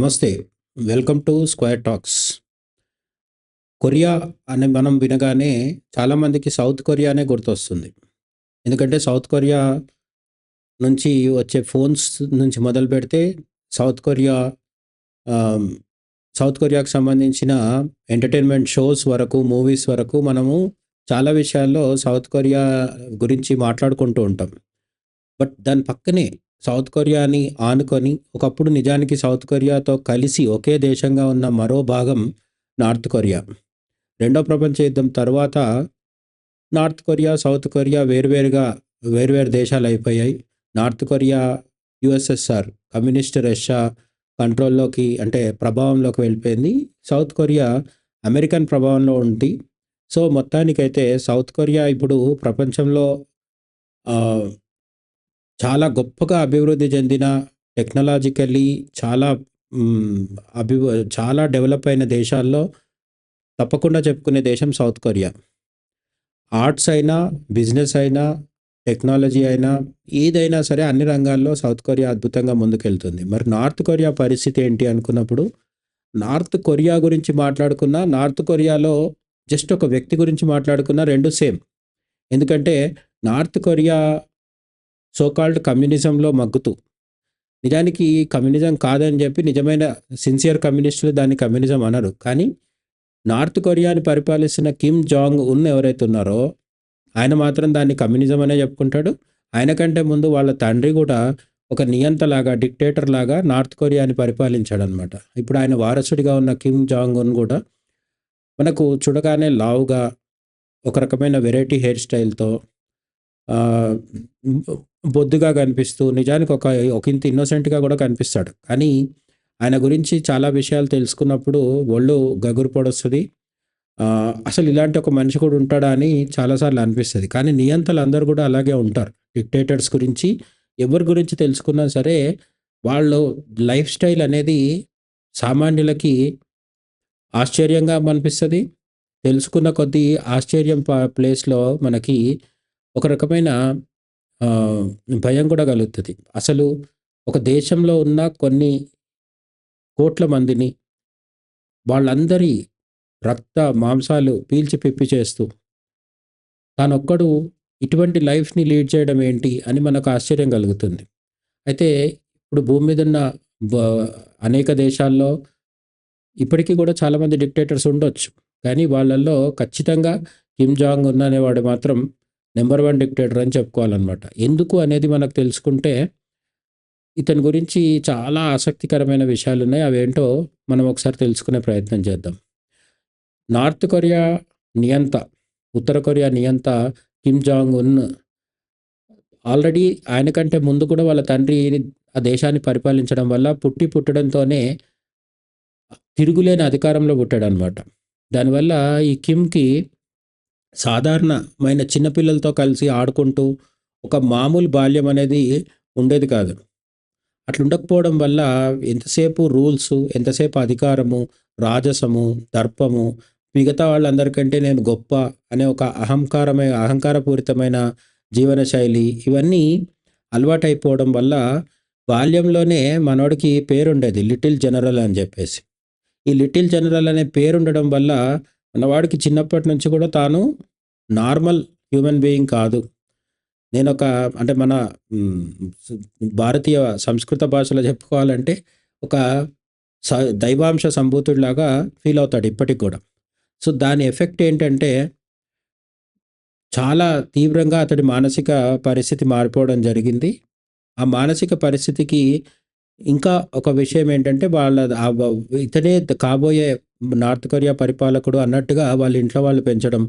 నమస్తే. Welcome to square talks. Korea అని మనం వినగానే చాలామందికి సౌత్ కొరియానే గుర్తొస్తుంది. ఎందుకంటే సౌత్ కొరియా నుంచి వచ్చే ఫోన్స్ నుంచి మొదలు పెడితే సౌత్ కొరియా సౌత్ కొరియాకు సంబంధించిన ఎంటర్టైన్మెంట్ షోస్ వరకు మూవీస్ వరకు మనము చాలా విషయాల్లో సౌత్ కొరియా గురించి మాట్లాడుకుంటూ ఉంటాం. బట్ దాని పక్కనే సౌత్ కొరియాని ఆనుకొని ఒకప్పుడు నిజానికి సౌత్ కొరియాతో కలిసి ఒకే దేశంగా ఉన్న మరో భాగం నార్త్ కొరియా. రెండో ప్రపంచ యుద్ధం తర్వాత నార్త్ కొరియా సౌత్ కొరియా వేరువేరుగా వేరువేరు దేశాలు అయిపోయాయి. North Korea USSR communist Russia కంట్రోల్లోకి అంటే ప్రభావంలోకి వెళ్ళిపోయింది. సౌత్ కొరియా అమెరికన్ ప్రభావంలో ఉంది. సో మొత్తానికైతే సౌత్ కొరియా ఇప్పుడు ప్రపంచంలో చాలా గొప్పగా అభివృద్ధి చెందిన టెక్నాలజికల్లీ చాలా అభి చాలా డెవలప్ అయిన దేశాల్లో తప్పకుండా చెప్పుకునే దేశం సౌత్ కొరియా. ఆర్ట్స్ అయినా బిజినెస్ అయినా టెక్నాలజీ అయినా ఏదైనా సరే అన్ని రంగాల్లో సౌత్ కొరియా అద్భుతంగా ముందుకెళ్తుంది. మరి నార్త్ కొరియా పరిస్థితి ఏంటి అనుకున్నప్పుడు నార్త్ కొరియా గురించి మాట్లాడుకున్న నార్త్ కొరియాలో జస్ట్ ఒక వ్యక్తి గురించి మాట్లాడుకున్న రెండు సేమ్. ఎందుకంటే నార్త్ కొరియా సోకాల్డ్ కమ్యూనిజంలో మగ్గుతూ. నిజానికి కమ్యూనిజం కాదని చెప్పి నిజమైన సిన్సియర్ కమ్యూనిస్టులు దాన్ని కమ్యూనిజం అనరు. కానీ నార్త్ కొరియాని పరిపాలిస్తున్న కిమ్ జాంగ్ ఉన్ ఎవరైతే ఉన్నారో ఆయన మాత్రం దాన్ని కమ్యూనిజం అనే చెప్పుకుంటాడు. ఆయన కంటే ముందు వాళ్ళ తండ్రి కూడా ఒక నియంతలాగా డిక్టేటర్ లాగా నార్త్ కొరియాని పరిపాలించాడు అనమాట ఇప్పుడు ఆయన వారసుడిగా ఉన్న కిమ్ జాంగ్ ఉన్ కూడా మనకు చూడగానే లావుగా ఒక రకమైన వెరైటీ హెయిర్ స్టైల్తో బొద్దుగా కనిపిస్తూ నిజానికి ఒక ఒక ఇంత ఇన్నోసెంట్గా కూడా కనిపిస్తాడు. కానీ ఆయన గురించి చాలా విషయాలు తెలుసుకున్నప్పుడు ఒళ్ళు గగురు పొడొస్తుంది. అసలు ఇలాంటి ఒక మనిషి కూడా ఉంటాడా అని చాలాసార్లు అనిపిస్తుంది. కానీ నియంతలు అందరూ కూడా అలాగే ఉంటారు. డిక్టేటర్స్ గురించి ఎవరి గురించి తెలుసుకున్నా సరే వాళ్ళు లైఫ్ స్టైల్ అనేది సామాన్యులకి ఆశ్చర్యంగా అనిపిస్తుంది. తెలుసుకున్న కొద్దీ ఆశ్చర్యం ప్లేస్లో మనకి ఒక రకమైన భయం కూడా కలుగుతుంది. అసలు ఒక దేశంలో ఉన్న కొన్ని కోట్ల మందిని వాళ్ళందరి రక్త మాంసాలు పీల్చి పిప్పి చేస్తూ తానొక్కడు ఇటువంటి లైఫ్ని లీడ్ చేయడం ఏంటి అని మనకు ఆశ్చర్యం కలుగుతుంది. అయితే ఇప్పుడు భూమి మీద ఉన్న బ- అనేక దేశాల్లో ఇప్పటికీ కూడా చాలామంది డిక్టేటర్స్ ఉండొచ్చు. కానీ వాళ్ళల్లో ఖచ్చితంగా కిమ్ జాంగ్ ఉన్ అనేవాడు మాత్రం నెంబర్ వన్ డిక్టేటర్ అని చెప్పుకోవాలన్నమాట. ఎందుకు అనేది మనకు తెలుసుకుంటే ఇతని గురించి చాలా ఆసక్తికరమైన విషయాలు ఉన్నాయి. అవేంటో మనం ఒకసారి తెలుసుకునే ప్రయత్నం చేద్దాం. నార్త్ కొరియా నియంత ఉత్తర కొరియా నియంత కిమ్ జాంగ్ ఉన్ ఆల్రెడీ ఆయన కంటే ముందు కూడా వాళ్ళ తండ్రి ఆ దేశాన్ని పరిపాలించడం వల్ల పుట్టి పుట్టడంతోనే తిరుగులేని అధికారంలో పుట్టాడు అనమాట దానివల్ల ఈ కిమ్కి సాధారణమైన చిన్నపిల్లలతో కలిసి ఆడుకుంటూ ఒక మామూలు బాల్యం అనేది ఉండేది కాదు. అట్లా ఉండకపోవడం వల్ల ఎంతసేపు రూల్స్ ఎంతసేపు అధికారము రాజసము దర్పము మిగతా వాళ్ళందరికంటే నేను గొప్ప అనే ఒక అహంకారమైన అహంకారపూరితమైన జీవన శైలి ఇవన్నీ అలవాటైపోవడం వల్ల బాల్యంలోనే మనోడికి పేరుండేది లిటిల్ జనరల్ అని చెప్పేసి. ఈ లిటిల్ జనరల్ అనే పేరుండడం వల్ల అన్నవాడికి చిన్నప్పటి నుంచి కూడా తాను నార్మల్ హ్యూమన్ బీయింగ్ కాదు. నేను ఒక అంటే మన భారతీయ సంస్కృత భాషలో చెప్పుకోవాలంటే ఒక స- దైవాంశ సంభూతుడిలాగా ఫీల్ అవుతాడు ఇప్పటికి కూడా. సో దాని ఎఫెక్ట్ ఏంటంటే చాలా తీవ్రంగా అతడి మానసిక పరిస్థితి మారిపోవడం జరిగింది. ఆ మానసిక పరిస్థితికి ఇంకా ఒక విషయం ఏంటంటే వాళ్ళ ఇతనే కాబోయే నార్త్ కొరియా పరిపాలకుడు అన్నట్టుగా వాళ్ళ ఇంట్లో వాళ్ళు పెంచడం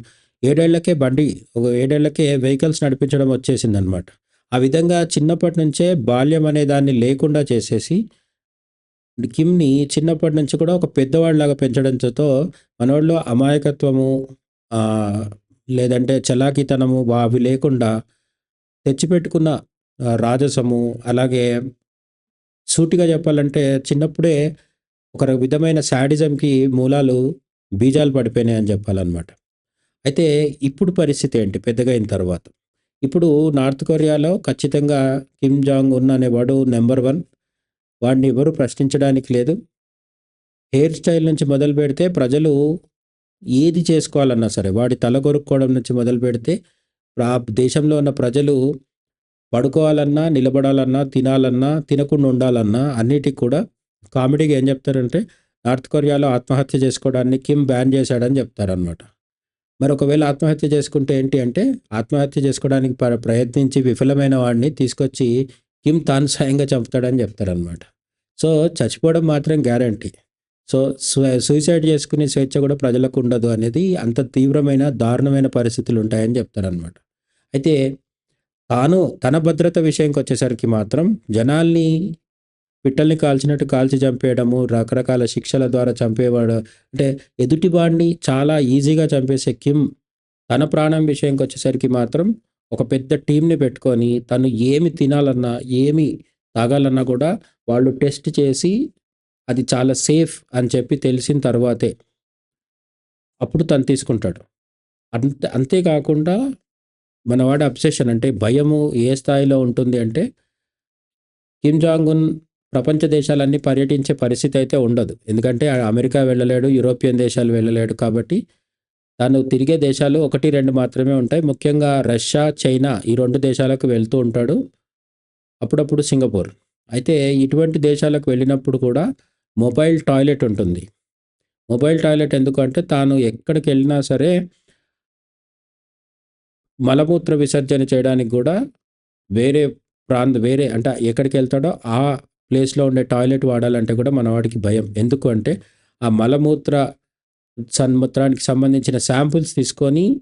ఏడేళ్ళకే బండి ఒక ఏడేళ్ళకే వెహికల్స్ నడిపించడం వచ్చేసిందనమాట ఆ విధంగా చిన్నప్పటి నుంచే బాల్యం అనే దాన్ని లేకుండా చేసేసి కిమ్ని చిన్నప్పటి నుంచి కూడా ఒక పెద్దవాడిలాగా పెంచడంతో మనవాళ్ళు అమాయకత్వము లేదంటే చలాకితనము అవి లేకుండా తెచ్చిపెట్టుకున్న రాజసము అలాగే సూటిగా చెప్పాలంటే చిన్నప్పుడే ఒక విధమైన శాడిజంకి మూలాలు బీజాలు పడిపోయినాయి అని చెప్పాలన్నమాట. అయితే ఇప్పుడు పరిస్థితి ఏంటి? పెద్దగా అయిన తర్వాత. ఇప్పుడు నార్త్ కొరియాలో ఖచ్చితంగా కిమ్ జాంగ్ ఉన్ అనేవాడు నెంబర్ వన్. వాడిని ఎవరు ప్రశ్నించడానికి లేదు. హెయిర్ స్టైల్ నుంచి మొదలు పెడితే ప్రజలు ఏది చేసుకోవాలన్నా సరే వాడి తల కొరుక్కోవడం నుంచి మొదలు పెడితే ఆ దేశంలో ఉన్న ప్రజలు పడుకోవాలన్నా నిలబడాలన్నా తినాలన్నా తినకుండా ఉండాలన్నా అన్నిటికి కూడా కామెడీగా ఏం చెప్తారంటే నార్త్ కొరియాలో ఆత్మహత్య చేసుకోవడాన్ని కిమ్ బ్యాన్ చేశాడని చెప్తారనమాట మరి ఒకవేళ ఆత్మహత్య చేసుకుంటే ఏంటి అంటే ఆత్మహత్య చేసుకోవడానికి ప్ర ప్రయత్నించి విఫలమైన వాడిని తీసుకొచ్చి కిమ్ తాను స్వయంగా చంపుతాడని చెప్తారనమాట సో చచ్చిపోవడం మాత్రం గ్యారంటీ. సో సూసైడ్ చేసుకునే స్వేచ్ఛ కూడా ప్రజలకు ఉండదు అనేది అంత తీవ్రమైన దారుణమైన పరిస్థితులు ఉంటాయని చెప్తారనమాట అయితే తాను తన భద్రత విషయంకి వచ్చేసరికి మాత్రం జనాల్ని పిట్టల్ని కాల్చినట్టు కాల్చి చంపేయడము రకరకాల శిక్షల ద్వారా చంపేవాడు. అంటే ఎదుటివాడిని చాలా ఈజీగా చంపేసే కిమ్ తన ప్రాణం విషయంకి వచ్చేసరికి మాత్రం ఒక పెద్ద టీంని పెట్టుకొని తను ఏమి తినాలన్నా ఏమి తాగాలన్నా కూడా వాళ్ళు టెస్ట్ చేసి అది చాలా సేఫ్ అని చెప్పి తెలిసిన తర్వాతే అప్పుడు తను తీసుకుంటాడు. అంతే అంతేకాకుండా మనవాడి అబ్సెషన్ అంటే భయము ఏ స్థాయిలో ఉంటుంది అంటే కిమ్ జాంగున్ ప్రపంచ దేశాలన్నీ పర్యటించే పరిస్థితి అయితే ఉండదు. ఎందుకంటే అమెరికా వెళ్ళలేడు యూరోపియన్ దేశాలు వెళ్ళలేడు కాబట్టి తను తిరిగే దేశాలు ఒకటి రెండు మాత్రమే ఉంటాయి. ముఖ్యంగా రష్యా చైనా ఈ రెండు దేశాలకు వెళ్తూ ఉంటాడు. అప్పుడప్పుడు సింగపూర్. అయితే ఇటువంటి దేశాలకు వెళ్ళినప్పుడు కూడా మొబైల్ టాయిలెట్ ఉంటుంది. మొబైల్ టాయిలెట్ ఎందుకంటే తాను ఎక్కడికి వెళ్ళినా సరే మలమూత్ర విసర్జన చేయడానికి కూడా వేరే ప్రాంత వేరే అంటే ఎక్కడికి వెళ్తాడో ఆ ప్లేస్లో ఉండే టాయిలెట్ వాడాలంటే కూడా మన వాడికి భయం. ఎందుకు అంటే ఆ మలమూత్ర సన్మూత్రానికి సంబంధించిన శాంపుల్స్ తీసుకొని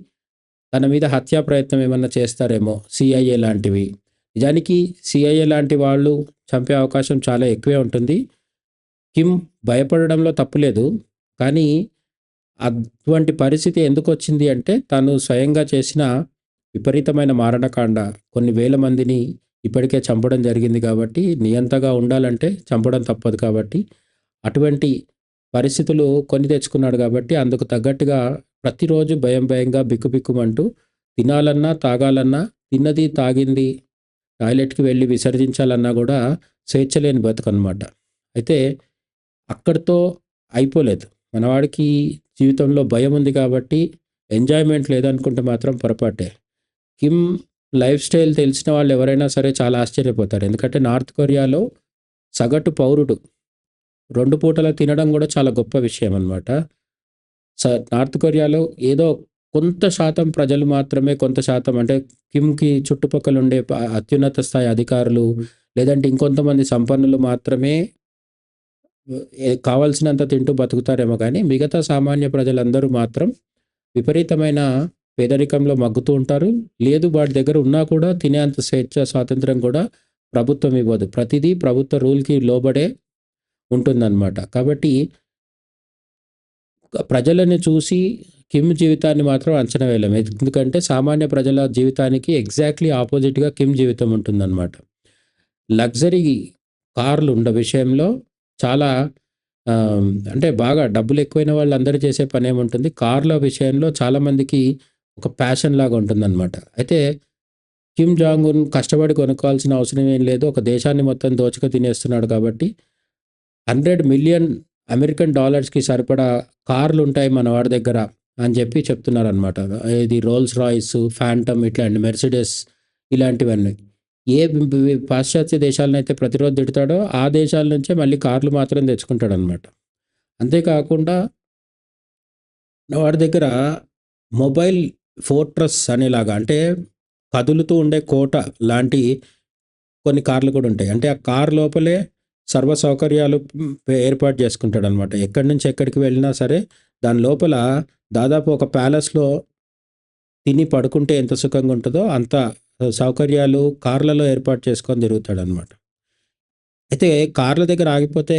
తన మీద హత్యా ప్రయత్నం ఏమన్నా చేస్తారేమో సిఐఏ లాంటివి. నిజానికి సిఐఏ లాంటి వాళ్ళు చంపే అవకాశం చాలా ఎక్కువే ఉంటుంది. కిమ్ భయపడడంలో తప్పులేదు కానీ అటువంటి పరిస్థితి ఎందుకు వచ్చింది అంటే తను స్వయంగా చేసిన విపరీతమైన మారణకాండ. కొన్ని వేల మందిని ఇప్పటికే చంపడం జరిగింది కాబట్టి నియంతగా ఉండాలంటే చంపడం తప్పదు కాబట్టి అటువంటి పరిస్థితులు కొని తెచ్చుకున్నాడు కాబట్టి అందుకు తగ్గట్టుగా ప్రతిరోజు భయం భయంగా బిక్కుబిక్కుమంటూ తినాలన్నా తాగాలన్నా తిన్నది తాగింది టాయిలెట్కి వెళ్ళి విసర్జించాలన్నా కూడా స్వేచ్ఛ లేని బతుకనమాట అయితే అక్కడితో అయిపోలేదు. మనవాడికి జీవితంలో భయం ఉంది కాబట్టి ఎంజాయ్మెంట్ లేదనుకుంటే మాత్రం పొరపాటే. కిమ్ లైఫ్ స్టైల్ తెలిసిన వాళ్ళు ఎవరైనా సరే చాలా ఆశ్చర్యపోతారు. ఎందుకంటే నార్త్ కొరియాలో సగటు పౌరుడు రెండు పూటల తినడం కూడా చాలా గొప్ప విషయం అనమాట స నార్త్ కొరియాలో ఏదో కొంత శాతం ప్రజలు మాత్రమే కొంత శాతం అంటే కిమ్కి చుట్టుపక్కల ఉండే అత్యున్నత స్థాయి అధికారులు లేదంటే ఇంకొంతమంది సంపన్నులు మాత్రమే కావాల్సినంత తింటూ బతుకుతారేమో కానీ మిగతా సామాన్య ప్రజలందరూ మాత్రం విపరీతమైన పేదరికంలో మగ్గుతూ ఉంటారు. లేదు వాటి దగ్గర ఉన్నా కూడా తినేంత స్వేచ్ఛ స్వాతంత్రం కూడా ప్రభుత్వం ఇవ్వదు. ప్రతిదీ ప్రభుత్వ రూల్కి లోబడే ఉంటుందన్నమాట. కాబట్టి ప్రజలను చూసి కిమ్ జీవితాన్ని మాత్రం అంచనా వేయలేము. ఎందుకంటే సామాన్య ప్రజల జీవితానికి ఎగ్జాక్ట్లీ ఆపోజిట్గా కిమ్ జీవితం ఉంటుందన్నమాట. లగ్జరీ కార్లు ఉండే విషయంలో చాలా అంటే బాగా డబ్బులు ఎక్కువైన వాళ్ళు అందరూ చేసే పని ఏముంటుంది కార్ల విషయంలో చాలామందికి ఒక ప్యాషన్ లాగా ఉంటుందన్నమాట. అయితే కిమ్ జాంగ్ ఉన్ కష్టపడి కొనుక్కోవాల్సిన అవసరం ఏం లేదు. ఒక దేశాన్ని మొత్తం దోచుక తినేస్తున్నాడు కాబట్టి హండ్రెడ్ మిలియన్ అమెరికన్ డాలర్స్కి సరిపడా కార్లు ఉంటాయి మన వాడి దగ్గర అని చెప్పి చెప్తున్నారు అనమాట ఇది రోల్స్ రాయిస్ ఫ్యాంటమ్ ఇట్లాంటి మెర్సిడెస్ ఇలాంటివన్నీ. ఏ పాశ్చాత్య దేశాలను అయితే ప్రతిరోజు తిడతాడో ఆ దేశాల నుంచే మళ్ళీ కార్లు మాత్రం తెచ్చుకుంటాడు అనమాట అంతేకాకుండా వాడి దగ్గర మొబైల్ ఫోర్ట్రస్ అనేలాగా అంటే కదులుతూ ఉండే కోట లాంటి కొన్ని కార్లు కూడా ఉంటాయి. అంటే ఆ కార్ లోపలే సర్వ సౌకర్యాలు ఏర్పాటు చేసుకుంటాడు అనమాట ఎక్కడి నుంచి ఎక్కడికి వెళ్ళినా సరే దాని లోపల దాదాపు ఒక ప్యాలెస్లో తిని పడుకుంటే ఎంత సుఖంగా ఉంటుందో అంత సౌకర్యాలు కార్లలో ఏర్పాటు చేసుకొని తిరుగుతాడు అనమాట అయితే కార్ల దగ్గర ఆగిపోతే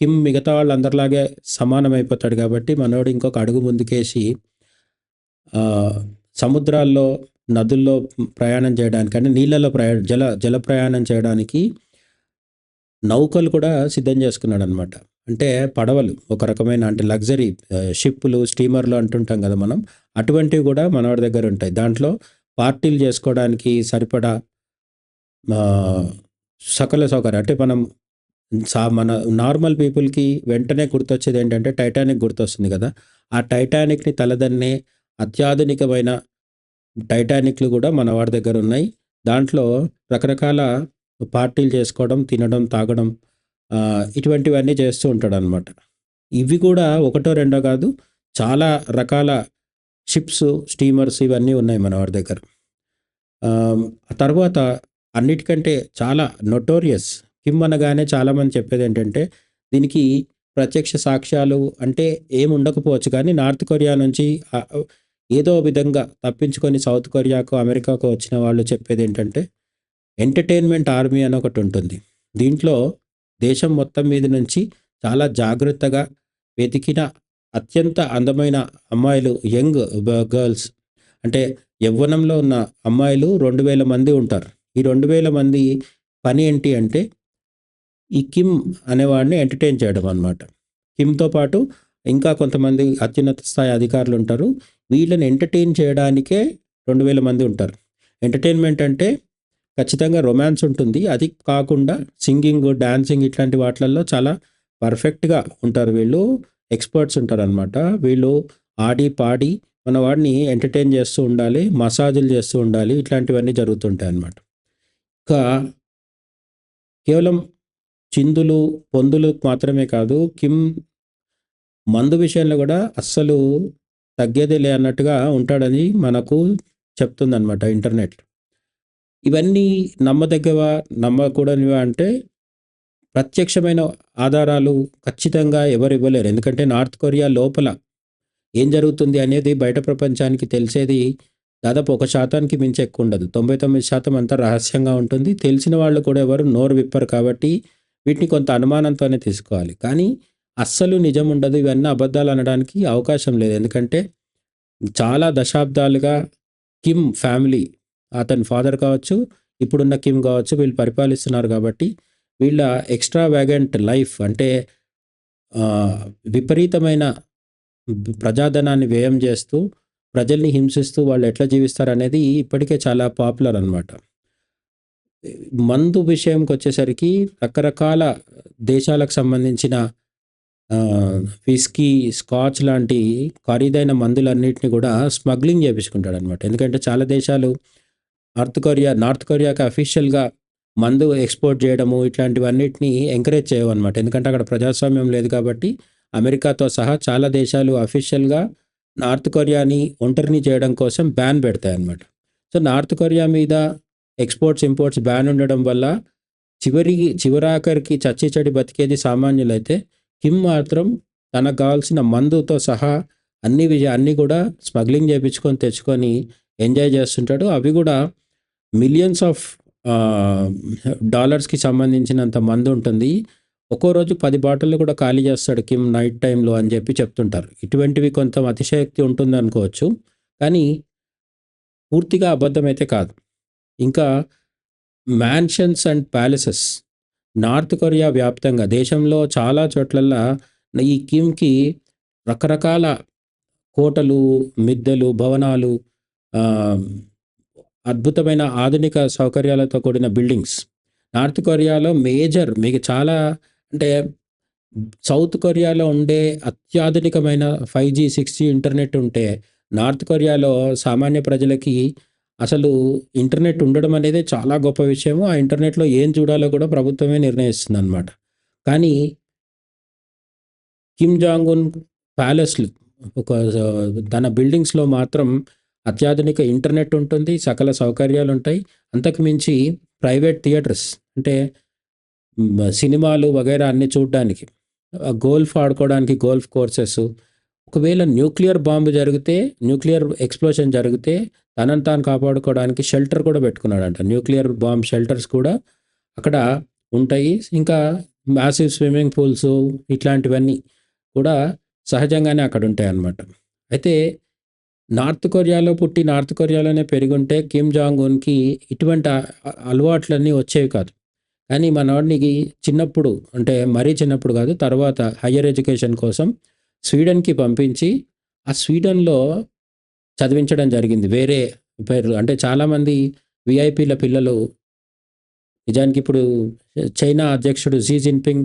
కిమ్ మిగతా వాళ్ళందరిలాగే సమానం అయిపోతాడు కాబట్టి మనోడు ఇంకొక అడుగు ముందుకేసి సముద్రాల్లో నదుల్లో ప్రయాణం చేయడానికి అంటే నీళ్ళలో ప్రయా జల జల ప్రయాణం చేయడానికి నౌకలు కూడా సిద్ధం చేసుకున్నాడు అనమాట అంటే పడవలు ఒక రకమైన అంటే లగ్జరీ షిప్పులు స్టీమర్లు అంటుంటాం కదా మనం అటువంటివి కూడా మనవాడి దగ్గర ఉంటాయి. దాంట్లో పార్టీలు చేసుకోవడానికి సరిపడా సకల సౌకర్యం అంటే మనం సా మన నార్మల్ పీపుల్‌కి వెంటనే గుర్తొచ్చేది ఏంటంటే 'టైటానిక్' గుర్తొస్తుంది కదా. ఆ 'టైటానిక్‌ని' తలదన్నే అత్యాధునికమైన టైటానిక్‌లు కూడా మన వాడి దగ్గర ఉన్నాయి దాంట్లో రకరకాల పార్టీలు చేసుకోవడం, తినడం, తాగడం ఇటువంటివన్నీ చేస్తూ ఉంటాడనమాట. ఇవి కూడా ఒకటో, రెండో కాదు చాలా రకాల షిప్స్, స్టీమర్స్ ఇవన్నీ ఉన్నాయి మన వాడి దగ్గర. తర్వాత అన్నిటికంటే చాలా నొటోరియస్ కిమ్ అనగానే చాలామంది చెప్పేదేంటంటే, దీనికి ప్రత్యక్ష సాక్ష్యాలు అంటే ఏముండకపోవచ్చు కానీ నార్త్ కొరియా నుంచి ఏదో విధంగా తప్పించుకొని సౌత్ కొరియాకు అమెరికాకు వచ్చిన వాళ్ళు చెప్పేది ఏంటంటే ఎంటర్‌టైన్‌మెంట్ ఆర్మీ అని ఒకటి ఉంటుంది దీంట్లో దేశం మొత్తం మీద నుంచి చాలా జాగ్రత్తగా వెతికిన అత్యంత అందమైన అమ్మాయిలు యంగ్ గర్ల్స్ అంటే యవ్వనంలో ఉన్న అమ్మాయిలు 2000 మంది ఉంటారు. ఈ 2000 మంది పని ఏంటి అంటే, ఈ కిమ్ అనేవాడిని ఎంటర్‌టైన్ చేయడం అనమాట. కిమ్‌తో పాటు ఇంకా కొంతమంది అత్యున్నత స్థాయి అధికారులు ఉంటారు వీళ్ళని ఎంటర్‌టైన్ చేయడానికే 2000 మంది ఉంటారు. ఎంటర్‌టైన్‌మెంట్ అంటే ఖచ్చితంగా రొమాన్స్ ఉంటుంది. అది కాకుండా సింగింగ్, డాన్సింగ్ ఇట్లాంటి వాటిలలో చాలా పర్ఫెక్ట్‌గా ఉంటారు వీళ్ళు. ఎక్స్‌పర్ట్స్ ఉంటారు అనమాట వీళ్ళు ఆడి, పాడి మన వాడిని ఎంటర్‌టైన్ చేస్తూ ఉండాలి. మసాజులు చేస్తూ ఉండాలి. ఇట్లాంటివన్నీ జరుగుతుంటాయి అన్నమాట ఇంకా కేవలం చిందులు, పొందులు మాత్రమే కాదు. కిమ్ మందు విషయంలో కూడా అస్సలు తగ్గేదేలే అన్నట్టుగా ఉంటాడని మనకు చెప్తుందనమాట ఇంటర్నెట్. ఇవన్నీ నమ్మదగ్గవా? నమ్మకూడనివా అంటే ప్రత్యక్షమైన ఆధారాలు ఖచ్చితంగా ఎవరు ఇవ్వలేరు. ఎందుకంటే నార్త్ కొరియా లోపల ఏం జరుగుతుంది అనేది బయట ప్రపంచానికి తెలిసేది దాదాపు ఒక శాతానికి మించి ఎక్కువుండదు. 99% అంతా రహస్యంగా ఉంటుంది. తెలిసిన వాళ్ళు కూడా ఎవరు నోరు విప్పరు కాబట్టి వీటిని కొంత అనుమానంతోనే తీసుకోవాలి. కానీ అస్సలు నిజం ఉండదు. ఇవన్నీ అబద్ధాలు అనడానికి అవకాశం లేదు. ఎందుకంటే చాలా దశాబ్దాలుగా కిమ్ ఫ్యామిలీ అతని ఫాదర్ కావచ్చు, ఇప్పుడున్న కిమ్ కావచ్చు వీళ్ళు పరిపాలిస్తున్నారు కాబట్టి వీళ్ళ ఎక్స్ట్రా ఎక్స్‌ట్రావాగెంట్ లైఫ్ అంటే విపరీతమైన ప్రజాధనాన్ని వ్యయం చేస్తూ, ప్రజల్ని హింసిస్తూ వాళ్ళు ఎట్లా జీవిస్తారు అనేది ఇప్పటికే చాలా పాపులర్ అనమాట. మందు విషయంకొచ్చేసరికి రకరకాల దేశాలకు సంబంధించిన విస్కీ, స్కాచ్ లాంటి ఖరీదైన మందులన్నింటినీ కూడా స్మగ్లింగ్ చేపించుకుంటాడనమాట. ఎందుకంటే చాలా దేశాలు నార్త్ కొరియా నార్త్ కొరియాకి అఫీషియల్‌గా మందు ఎక్స్‌పోర్ట్ చేయడము ఇట్లాంటివన్నిటిని ఎంకరేజ్ చేయవన్నమాట ఎందుకంటే అక్కడ ప్రజాస్వామ్యం లేదు కాబట్టి అమెరికాతో సహా చాలా దేశాలు అఫీషియల్‌గా నార్త్ కొరియాని ఒంటరిని చేయడం కోసం బ్యాన్ పెడతాయి అనమాట సో, నార్త్ కొరియా మీద ఎక్స్‌పోర్ట్స్, ఇంపోర్ట్స్ బ్యాన్ ఉండడం వల్ల చివరికి చివరాఖరికి చచ్చి చెడి బతికేది సామాన్యులైతే కిమ్ మాత్రం తనకు కావాల్సిన మందుతో సహా అన్ని విజయ అన్నీ కూడా స్మగ్లింగ్ చేపించుకొని తెచ్చుకొని ఎంజాయ్ చేస్తుంటాడు. అవి కూడా మిలియన్స్ ఆఫ్ డాలర్స్‌కి సంబంధించినంత మందుంటుంది. ఒక్కో రోజు 10 బాటిల్‌లు కూడా ఖాళీ చేస్తాడు కిమ్ నైట్ టైంలో అని చెప్పి చెప్తుంటారు. ఇటువంటివి కొంత అతిశయక్తి ఉంటుంది అనుకోవచ్చు కానీ పూర్తిగా అబద్ధమైతే కాదు. ఇంకా mansions and palaces north Korea వ్యాప్తంగా దేశంలో చాలా చోట్లల్లా ఈ కిమ్‌కి రకరకాల కోటలు, మిద్దెలు, భవనాలు అద్భుతమైన ఆధునిక సౌకర్యాలతో కూడిన బిల్డింగ్స్. నార్త్ కొరియాలో మేజర్ మీకు చాలా అంటే సౌత్ కొరియాలో ఉండే అత్యాధునికమైన 5జీ, 6జీ ఇంటర్నెట్ ఉంటే నార్త్ కొరియాలో సామాన్య ప్రజలకి అసలు ఇంటర్నెట్ ఉండడం అనేది చాలా గొప్ప విషయము. ఆ ఇంటర్నెట్‌లో ఏం చూడాలో కూడా ప్రభుత్వమే నిర్ణయిస్తుంది అనమాట కానీ కిమ్ జాంగ్ ఉన్ ప్యాలెస్‌లు ఒక తన బిల్డింగ్స్‌లో మాత్రం అత్యాధునిక ఇంటర్నెట్ ఉంటుంది. సకల సౌకర్యాలుంటాయి. అంతకు మించి ప్రైవేట్ థియేటర్స్ అంటే సినిమాలు వగైరా అన్నీ చూడడానికి గోల్ఫ్ ఆడుకోవడానికి గోల్ఫ్ కోర్సెస్. ఒకవేళ న్యూక్లియర్ బాంబు జరిగితే, న్యూక్లియర్ ఎక్స్‌ప్లోషన్ జరిగితే తనను తాను కాపాడుకోవడానికి షెల్టర్ కూడా పెట్టుకున్నాడంట. న్యూక్లియర్ బాంబ్ షెల్టర్స్ కూడా అక్కడ ఉంటాయి. ఇంకా మ్యాసివ్ స్విమ్మింగ్ పూల్స్ ఇట్లాంటివన్నీ కూడా సహజంగానే అక్కడ ఉంటాయి అన్నమాట అయితే నార్త్ కొరియాలో పుట్టి నార్త్ కొరియాలోనే పెరిగుంటే కిమ్ జాంగ్ ఉన్‌కి ఇటువంటి అలవాట్లన్నీ వచ్చేవి కాదు. కానీ మనవాడికి చిన్నప్పుడు అంటే మరీ చిన్నప్పుడు కాదు తర్వాత హయ్యర్ ఎడ్యుకేషన్ కోసం స్వీడన్‌కి పంపించి ఆ స్వీడన్‌లో చదివించడం జరిగింది. వేరే పేరు అంటే చాలామంది వీఐపీల పిల్లలు నిజానికి ఇప్పుడు చైనా అధ్యక్షుడు జీ జిన్పింగ్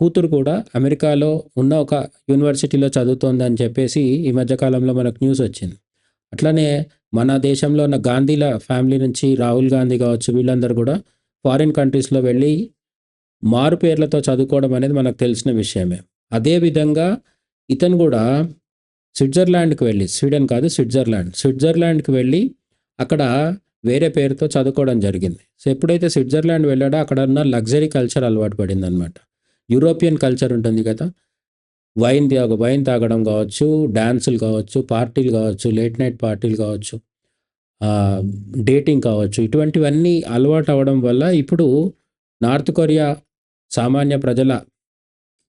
కూతురు కూడా అమెరికాలో ఉన్న ఒక యూనివర్సిటీలో చదువుతోందని చెప్పేసి ఈ మధ్యకాలంలో మనకు న్యూస్ వచ్చింది అట్లనే మన దేశంలో ఉన్న గాంధీల ఫ్యామిలీ నుంచి రాహుల్ గాంధీ కావచ్చు వీళ్ళందరూ కూడా ఫారిన్ కంట్రీస్లో వెళ్ళి మారు పేర్లతో చదువుకోవడం అనేది మనకు తెలిసిన విషయమే అదేవిధంగా ఇతను కూడా స్విట్జర్లాండ్కి వెళ్ళి స్వీడన్ కాదు స్విట్జర్లాండ్. స్విట్జర్లాండ్కి వెళ్ళి అక్కడ వేరే పేరుతో చదువుకోవడం జరిగింది. సో ఎప్పుడైతే స్విట్జర్లాండ్ వెళ్ళాడో అక్కడ ఉన్న లగ్జరీ కల్చర్ అలవాటు పడింది అనమాట యూరోపియన్ కల్చర్ ఉంటుంది కదా? వైన్ తాగ వైన్ తాగడం కావచ్చు డ్యాన్సులు కావచ్చు పార్టీలు కావచ్చు లేట్ నైట్ పార్టీలు కావచ్చు డేటింగ్ కావచ్చు ఇటువంటివన్నీ అలవాటు అవ్వడం వల్ల ఇప్పుడు నార్త్ కొరియా సామాన్య ప్రజల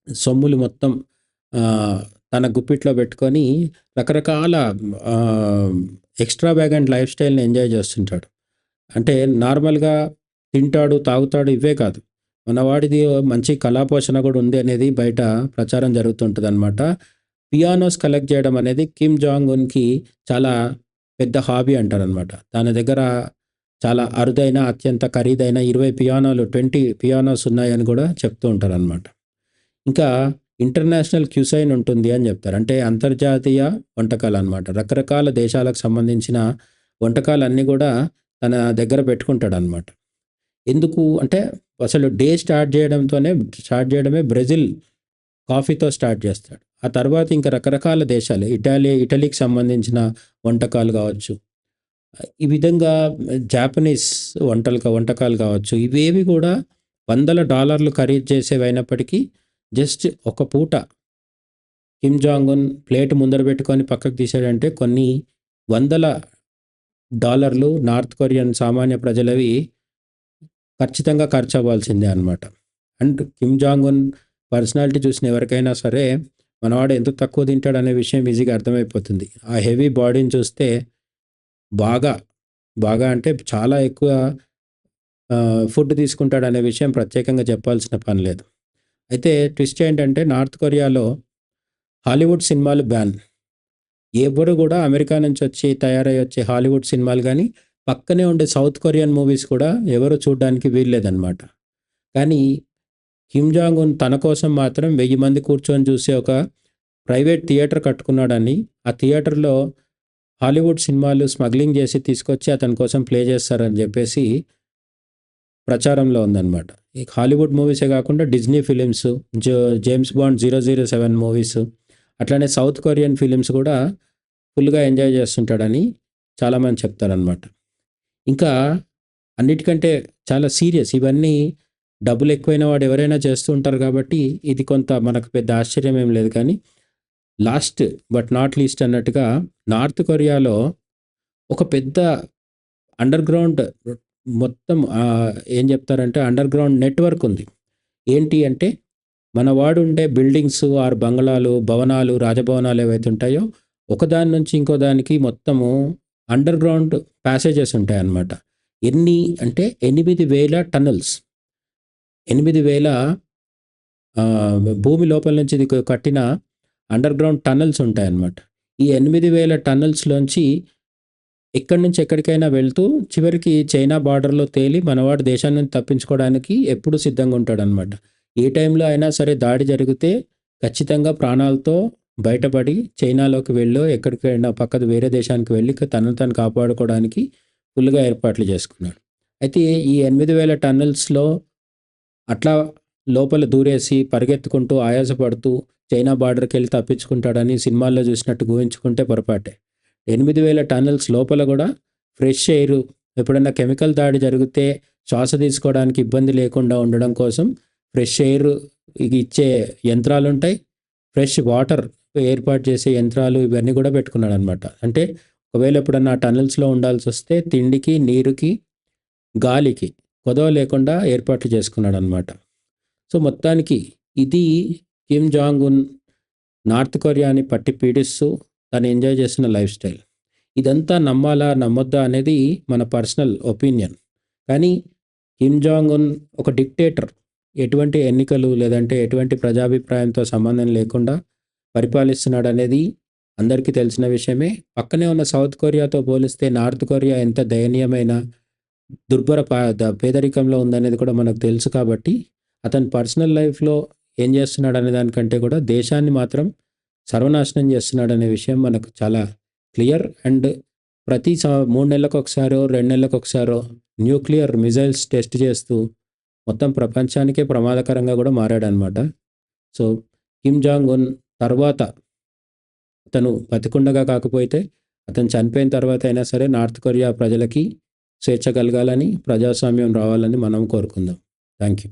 సొమ్ములు మొత్తం తన గుప్పిట్లో పెట్టుకొని రకరకాల ఎక్స్ట్రా బ్యాగ్ అండ్ లైఫ్ స్టైల్ని ఎంజాయ్ చేస్తుంటాడు. అంటే నార్మల్గా తింటాడు తాగుతాడు ఇవే కాదు. మనవాడిది మంచి కళాపోషణ కూడా ఉంది అనేది బయట ప్రచారం జరుగుతుంటుంది అనమాట పియానోస్ కలెక్ట్ చేయడం అనేది కిమ్ జాంగ్ ఉన్కి చాలా పెద్ద హాబీ అంటారనమాట తన దగ్గర చాలా అరుదైన అత్యంత ఖరీదైన ఇరవై పియానోలు ట్వంటీ పియానోస్ ఉన్నాయని కూడా చెప్తూ ఉంటారనమాట ఇంకా ఇంటర్నేషనల్ క్యూసైన్ ఉంటుంది అని చెప్తారు. అంటే అంతర్జాతీయ వంటకాలు అనమాట రకరకాల దేశాలకు సంబంధించిన వంటకాలన్నీ కూడా తన దగ్గర పెట్టుకుంటాడు అనమాట ఎందుకు అంటే అసలు డే స్టార్ట్ చేయడంతోనే స్టార్ట్ చేయడమే బ్రెజిల్ కాఫీతో స్టార్ట్ చేస్తాడు. ఆ తర్వాత ఇంకా రకరకాల దేశాలు ఇటాలీ ఇటలీకి సంబంధించిన వంటకాలు కావచ్చు ఈ విధంగా జాపనీస్ వంటలు వంటకాలు కావచ్చు ఇవేవి కూడా వందల డాలర్లు ఖరీదు చేసేవి అయినప్పటికీ జస్ట్ ఒక పూట కిమ్ జాంగున్ ప్లేట్ ముందర పెట్టుకొని పక్కకు తీశాడంటే కొన్ని వందల డాలర్లు నార్త్ కొరియన్ సామాన్య ప్రజలవి ఖచ్చితంగా ఖర్చు అవ్వాల్సిందే అనమాట అండ్ కిమ్ జాంగున్ పర్సనాలిటీ చూసిన ఎవరికైనా సరే మనవాడు ఎంత తక్కువ తింటాడు అనే విషయం ఈజీగా అర్థమైపోతుంది. ఆ హెవీ బాడీని చూస్తే బాగా బాగా అంటే చాలా ఎక్కువ ఫుడ్ తీసుకుంటాడు అనే విషయం ప్రత్యేకంగా చెప్పాల్సిన పని లేదు. అయితే ట్విస్ట్ ఏంటంటే నార్త్ కొరియాలో హాలీవుడ్ సినిమాలు బ్యాన్. ఎవరు కూడా అమెరికా నుంచి వచ్చి తయారై వచ్చే హాలీవుడ్ సినిమాలు కానీ పక్కనే ఉండే సౌత్ కొరియన్ మూవీస్ కూడా ఎవరు చూడడానికి వీల్లేదన్నమాట. కానీ కిమ్ జాంగ్ ఉన్ తన కోసం మాత్రం వెయ్యి మంది కూర్చొని చూసే ఒక ప్రైవేట్ థియేటర్ కట్టుకున్నాడని ఆ థియేటర్లో హాలీవుడ్ సినిమాలు స్మగ్లింగ్ చేసి తీసుకొచ్చి అతని కోసం ప్లే చేస్తారని చెప్పేసి ప్రచారంలో ఉందన్నమాట. ఈ హాలీవుడ్ మూవీసే కాకుండా డిజ్నీ ఫిలిమ్స్ జో James Bond zero zero seven movies అట్లానే సౌత్ కొరియన్ ఫిలిమ్స్ కూడా ఫుల్గా ఎంజాయ్ చేస్తుంటాడని చాలామంది చెప్తారనమాట ఇంకా అన్నిటికంటే చాలా సీరియస్ ఇవన్నీ డబ్బులు ఎక్కువైన వాడు ఎవరైనా చేస్తూ ఉంటారు కాబట్టి ఇది కొంత మనకు పెద్ద ఆశ్చర్యం ఏం లేదు కానీ లాస్ట్ బట్ నాట్ లీస్ట్ అన్నట్టుగా నార్త్ కొరియాలో ఒక పెద్ద అండర్ గ్రౌండ్ మొత్తం ఏం చెప్తారంటే అండర్ గ్రౌండ్ నెట్వర్క్ ఉంది. ఏంటి అంటే మన వాడు ఉండే బిల్డింగ్స్ ఆర్ బంగ్లాలు భవనాలు రాజభవనాలు ఏవైతే ఉంటాయో ఒకదాని నుంచి ఇంకో దానికి మొత్తము అండర్ గ్రౌండ్ ప్యాసేజెస్ ఉంటాయి అన్నమాట ఎన్ని అంటే ఎనిమిది వేల టన్నల్స్ ఎనిమిది వేల భూమి లోపల నుంచి కట్టిన అండర్ గ్రౌండ్ టన్నల్స్ ఉంటాయన్నమాట. ఈ ఎనిమిది వేల టన్నల్స్లోంచి ఎక్కడి నుంచి ఎక్కడికైనా వెళ్తూ చివరికి చైనా బార్డర్లో తేలి మనవాడు దేశాన్ని నుంచి తప్పించుకోవడానికి ఎప్పుడు సిద్ధంగా ఉంటాడనమాట ఏ టైంలో అయినా సరే దాడి జరిగితే ఖచ్చితంగా ప్రాణాలతో బయటపడి చైనాలోకి వెళ్ళో ఎక్కడికైనా పక్కది వేరే దేశానికి వెళ్ళి తనను తను కాపాడుకోవడానికి ఫుల్గా ఏర్పాట్లు చేసుకున్నాడు. అయితే ఈ ఎనిమిది వేల టన్నల్స్లో అట్లా లోపల దూరేసి పరిగెత్తుకుంటూ ఆయాసపడుతూ చైనా బార్డర్కి వెళ్ళి తప్పించుకుంటాడని సినిమాల్లో చూసినట్టు ఊహించుకుంటే పొరపాటే. ఎనిమిది వేల టన్నల్స్ లోపల కూడా ఫ్రెష్ ఎయిర్ ఎప్పుడన్నా కెమికల్ దాడి జరిగితే శ్వాస తీసుకోవడానికి ఇబ్బంది లేకుండా ఉండడం కోసం ఫ్రెష్ ఎయిర్ ఇచ్చే యంత్రాలు ఉంటాయి ఫ్రెష్ వాటర్ ఏర్పాటు చేసే యంత్రాలు ఇవన్నీ కూడా పెట్టుకున్నాడు అనమాట అంటే ఒకవేళ ఎప్పుడన్నా ఆ ఉండాల్సి వస్తే తిండికి నీరుకి గాలికి కొదవ లేకుండా ఏర్పాట్లు చేసుకున్నాడు అనమాట సో మొత్తానికి ఇది కిమ్ జాంగ్ ఉన్ నార్త్ కొరియాని పట్టి పీడిస్తూ తను ఎంజాయ్ చేసిన లైఫ్ స్టైల్ ఇదంతా నమ్మాలా నమ్మొద్దా అనేది మన పర్సనల్ ఒపీనియన్ కానీ కిమ్ జాంగ్ ఉన్ ఒక డిక్టేటర్ ఎటువంటి ఎన్నికలు లేదంటే ఎటువంటి ప్రజాభిప్రాయంతో సంబంధం లేకుండా పరిపాలిస్తున్నాడు అనేది అందరికీ తెలిసిన విషయమే. పక్కనే ఉన్న సౌత్ కొరియాతో పోలిస్తే నార్త్ కొరియా ఎంత దయనీయమైన దుర్భర పా పేదరికంలో ఉందనేది కూడా మనకు తెలుసు కాబట్టి అతని పర్సనల్ లైఫ్‌లో ఏం చేస్తున్నాడు అనే దానికంటే కూడా దేశాన్ని మాత్రం సర్వనాశనం చేస్తున్నాడు అనే విషయం మనకు చాలా క్లియర్ అండ్ ప్రతి స 3 నెలలకొకసారో, 2 నెలలకొకసారో న్యూక్లియర్ మిజైల్స్ టెస్ట్ చేస్తూ మొత్తం ప్రపంచానికే ప్రమాదకరంగా కూడా మారాడనమాట. సో, కిమ్ జాంగ్ ఉన్ తర్వాత అతను బతికుండగా కాకపోతే అతను చనిపోయిన తర్వాత అయినా సరే నార్త్ కొరియా ప్రజలకి స్వేచ్ఛ కలగాలని, ప్రజాస్వామ్యం రావాలని మనం కోరుకుందాం. Thank you.